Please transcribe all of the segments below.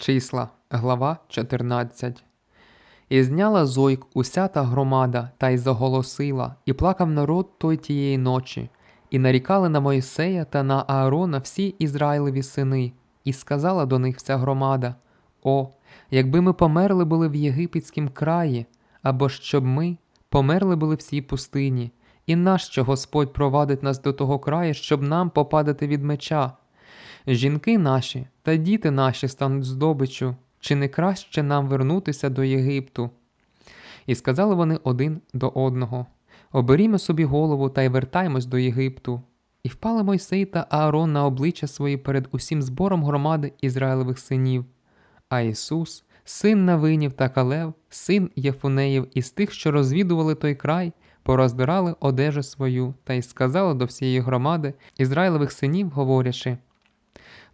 Числа, глава 14. І зняла зойк уся та громада, та й заголосила, і плакав народ той тієї ночі, і нарікали на Мойсея та на Аарона всі Ізраїлеві сини, і сказала до них вся громада: О, якби ми померли були в єгипетськім краї, або щоб ми померли були в цій пустині, і нащо Господь провадить нас до того краю, щоб нам попадати від меча? Жінки наші та діти наші стануть здобичу, чи не краще нам вернутися до Єгипту? І сказали вони один до одного: Оберімо собі голову та й вертаймось до Єгипту. І впали Мойсей та Аарон на обличчя свої перед усім збором громади Ізраїлевих синів. А Ісус, син Навинів та Калев, син Єфунеїв, із тих, що розвідували той край, пороздирали одежу свою та й сказали до всієї громади Ізраїлевих синів, говорячи: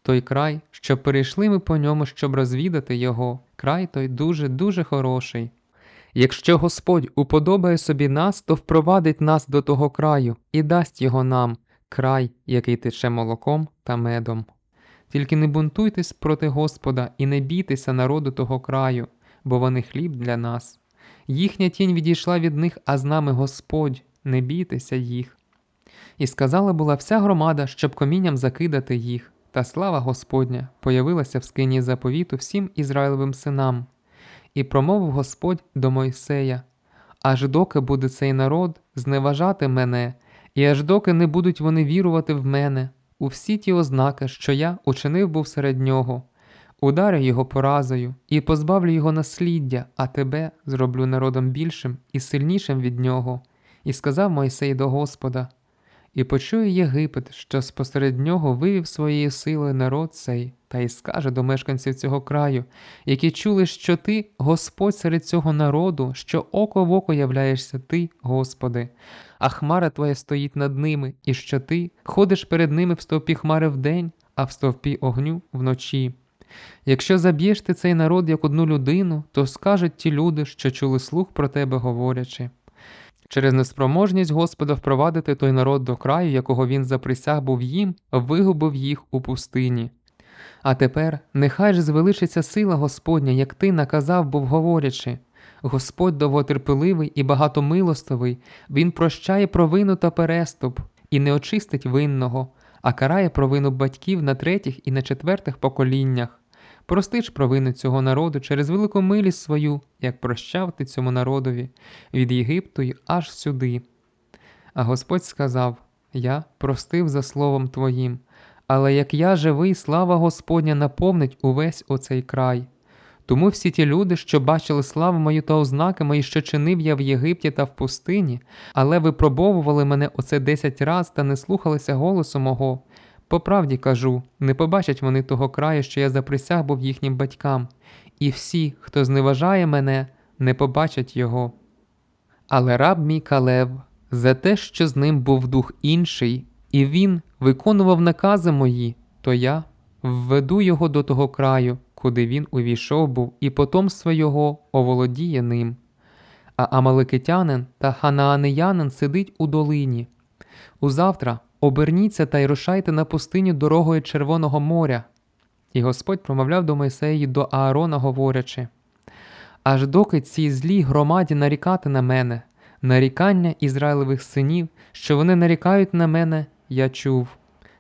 той край, що перейшли ми по ньому, щоб розвідати його, край той дуже-дуже хороший. Якщо Господь уподобає собі нас, то впровадить нас до того краю і дасть його нам, край, який тече молоком та медом. Тільки не бунтуйтесь проти Господа і не бійтеся народу того краю, бо вони хліб для нас. Їхня тінь відійшла від них, а з нами Господь, не бійтеся їх. І сказала була вся громада, щоб комінням закидати їх, та слава Господня появилася в скині заповіту всім Ізраїлевим синам. І промовив Господь до Мойсея: Аж доки буде цей народ зневажати мене, і аж доки не будуть вони вірувати в мене, у всі ті ознаки, що я учинив був серед нього, ударю його поразою і позбавлю його насліддя, а тебе зроблю народом більшим і сильнішим від нього. І сказав Мойсей до Господа: І почує Єгипет, що спосеред нього вивів своєю силою народ цей, та й скаже до мешканців цього краю, які чули, що ти, Господь серед цього народу, що око в око являєшся ти, Господи, а хмара твоя стоїть над ними, і що ти ходиш перед ними в стовпі хмари вдень, а в стовпі огню вночі. Якщо заб'єш ти цей народ як одну людину, то скажуть ті люди, що чули слух про тебе, говорячи. Через неспроможність Господа впровадити той народ до краю, якого він заприсяг був їм, вигубив їх у пустині. А тепер нехай ж звеличиться сила Господня, як ти наказав був говорячи. Господь довготерпеливий і багатомилостивий, Він прощає провину та переступ, і не очистить винного, а карає провину батьків на третіх і на четвертих поколіннях. Прости ж провину цього народу через велику милість свою, як прощав ти цьому народові, від Єгипту й аж сюди. А Господь сказав: Я простив за словом Твоїм, але як я живий, слава Господня наповнить увесь оцей край. Тому всі ті люди, що бачили славу мою та ознаки мої, що чинив я в Єгипті та в пустині, але випробовували мене оце десять раз та не слухалися голосу мого. По правді кажу, не побачать вони того краю, що я заприсяг був їхнім батькам, і всі, хто зневажає мене, не побачать його. Але раб мій Калев, за те, що з ним був дух інший, і він виконував накази мої, то я введу його до того краю, куди він увійшов був, і потомство його оволодіє ним. А амаликитянин та ханаанеянин сидить у долині. Узавтра оберніться та й рушайте на пустиню дорогою Червоного моря. І Господь промовляв до Мойсеї до Аарона, говорячи: Аж доки цій злій громаді нарікати на мене, нарікання Ізраїлевих синів, що вони нарікають на мене, я чув.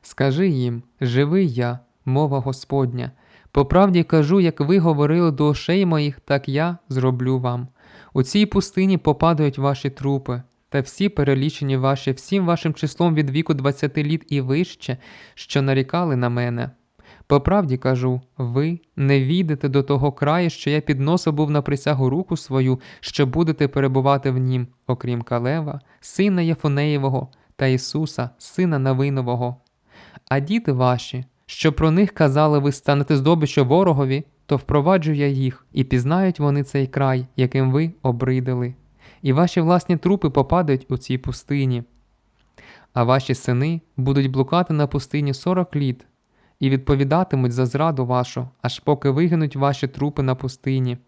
Скажи їм, живий я, мова Господня. По правді кажу, як ви говорили до ошей моїх, так я зроблю вам. У цій пустині попадають ваші трупи, та всі перелічені ваші всім вашим числом від віку двадцяти літ і вище, що нарікали на мене. По правді кажу, ви не війдете до того краю, що я підносив був на присягу руку свою, що будете перебувати в нім, окрім Калева, сина Єфунеєвого та Ісуса, сина Навинового. А діти ваші, що про них казали ви станете здобиччю ворогові, то впроваджу я їх, і пізнають вони цей край, яким ви обридили, і ваші власні трупи попадають у цій пустині. А ваші сини будуть блукати на пустині сорок літ, і відповідатимуть за зраду вашу, аж поки вигинуть ваші трупи на пустині.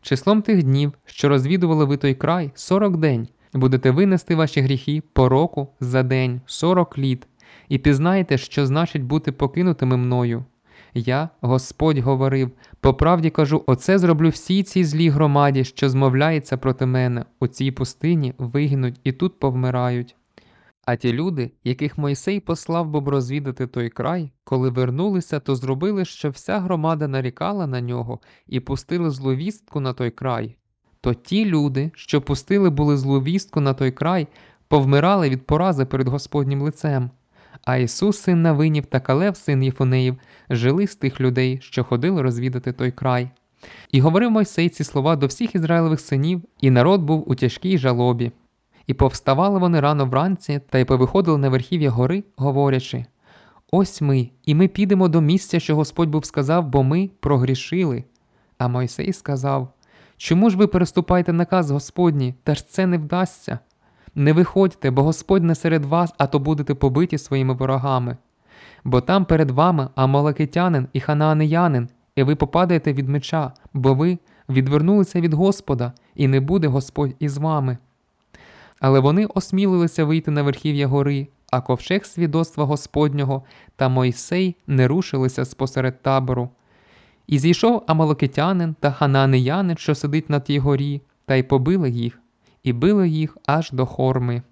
Числом тих днів, що розвідували ви той край, сорок день, будете винести ваші гріхи по року за день, сорок літ, і пізнаєте, що значить бути покинутими мною. Я, Господь, говорив, по правді кажу, оце зроблю всій цій злій громаді, що змовляється проти мене, у цій пустині вигинуть і тут повмирають. А ті люди, яких Мойсей послав боб розвідати той край, коли вернулися, то зробили, що вся громада нарікала на нього і пустили зловістку на той край. То ті люди, що пустили були зловістку на той край, повмирали від порази перед Господнім лицем. А Ісус, син Навинів та Калев, син Єфонеїв, жили з тих людей, що ходили розвідати той край. І говорив Мойсей ці слова до всіх Ізраїлевих синів, і народ був у тяжкій жалобі. І повставали вони рано вранці та й повиходили на верхів'я гори, говорячи: Ось ми, і ми підемо до місця, що Господь був сказав, бо ми прогрішили. А Мойсей сказав: Чому ж ви переступаєте наказ Господній, та ж це не вдасться? Не виходьте, бо Господь не серед вас, а то будете побиті своїми ворогами. Бо там перед вами амалакитянин і ханаанеянин, і ви попадаєте від меча, бо ви відвернулися від Господа, і не буде Господь із вами. Але вони осмілилися вийти на верхів'я гори, а ковчег свідоцтва Господнього та Мойсей не рушилися спосеред табору. І зійшов амалокитянин та хананеянин, що сидить на тій горі, та й побили їх, і били їх аж до хорми.